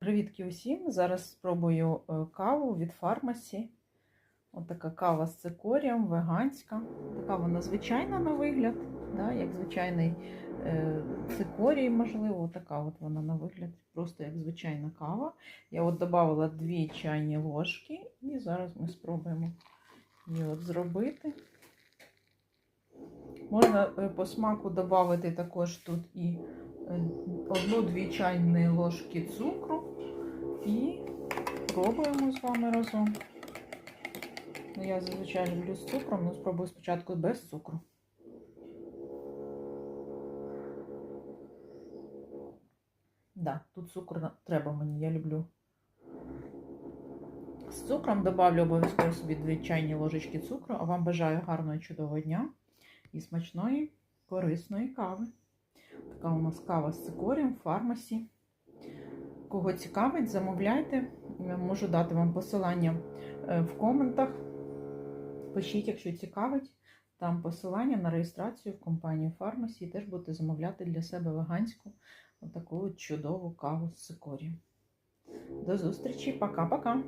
Привітки усім! Зараз спробую е, каву від фармасі. Ось така кава з цикорієм, веганська. Така вона звичайна на вигляд, да, як звичайний е, цикорій, можливо, така от вона на вигляд, просто як звичайна кава. Я от додавала 2 чайні ложки і зараз ми спробуємо її от зробити. Можна е, по смаку додати також тут і одну-дві чайні ложки цукру. І пробуємо з вами разом. Ну, я зазвичай люблю з цукром, але спробую спочатку без цукру. Да, тут цукру треба мені, я люблю. З цукром добавлю обов'язково собі 2 чайні ложечки цукру, а вам бажаю гарного чудового дня і смачної, корисної кави. Така у нас кава з цикорієм фармасі. Кого цікавить, замовляйте. Можу дати вам посилання е, в коментах. Пишіть, якщо цікавить. Там посилання на реєстрацію в компанію Фармасі і теж будете замовляти для себе веганську отаку чудову каву з цикорієм. До зустрічі, пока-пока!